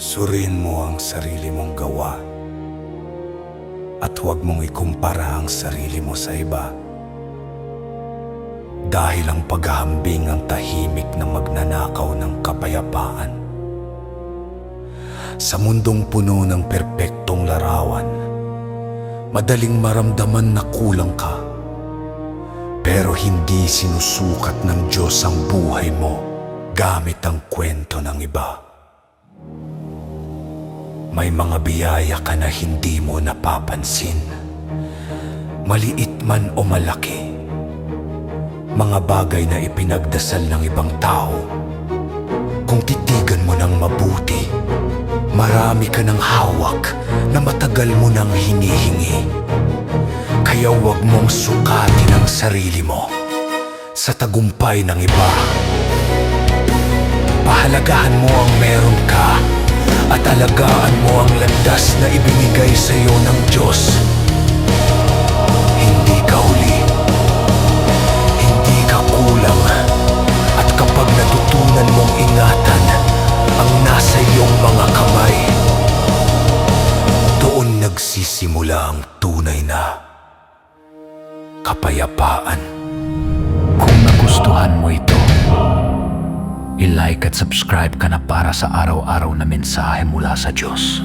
Suriin mo ang sarili mong gawa at huwag mong ikumpara ang sarili mo sa iba. Dahil ang paghahambing ang tahimik na magnanakaw ng kapayapaan. Sa mundong puno ng perpektong larawan, madaling maramdaman na kulang ka. Pero hindi sinusukat ng Diyos ang buhay mo gamit ang kwento ng iba. May mga biyaya ka na hindi mo napapansin. Maliit man o malaki. Mga bagay na ipinagdasal ng ibang tao. Kung titigan mo ng mabuti, marami ka ng hawak na matagal mo nang hinihingi. Kaya huwag mong sukatin ang sarili mo sa tagumpay ng iba. Pahalagahan mo ang meron ka at alagaan mo ang landas na ibinigay sa iyo ng Diyos. Hindi ka huli. Hindi ka kulang. At kapag natutunan mong ingatan ang nasa iyong mga kamay, doon nagsisimula ang tunay na kapayapaan. I-like at subscribe ka na para sa araw-araw na mensahe mula sa Diyos.